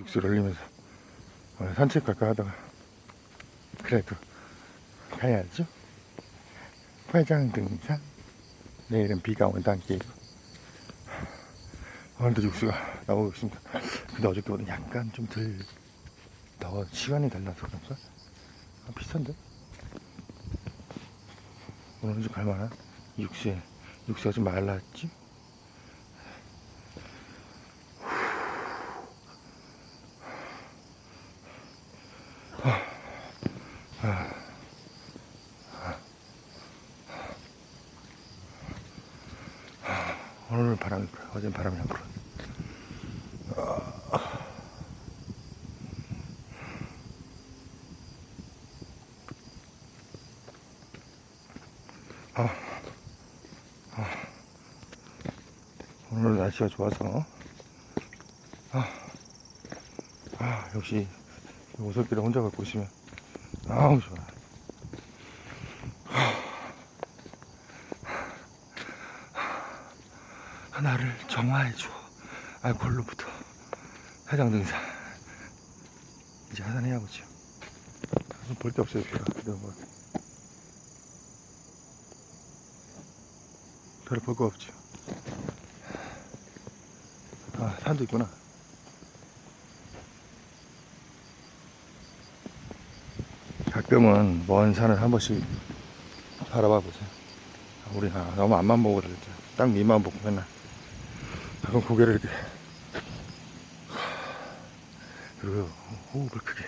육수를 올리면서 오늘 산책 갈까 하다가 그래도 가야죠. 회장 등산. 내일은 비가 온다는 게고 오늘도 육수가 나오고 있습니다. 근데 어저께보다 약간 좀덜더 시간이 달라서 그런가? 아, 비슷한데? 오늘은 좀 갈만한 육수에 육수가 좀 말랐지? 오늘은 바람이 불어. 어제는 바람이 안 불어. 아, 아, 오늘 날씨가 좋아서 아, 아 역시 이 오솔길을 혼자 걷고 있으면 아우 좋아. 나를 정화해줘. 알코올로부터 해장 등산. 이제 하산해야겠죠. 볼게 없어요, 비가. 너무 별로 볼 거 없죠. 아, 산도 있구나. 가끔은 먼 산을 한 번씩 바라봐 보세요. 우리 아, 너무 앞만 보고 그러죠. 딱 밑만 보고 맨날. 가끔 고개를 이렇게 그리고 호흡을 크게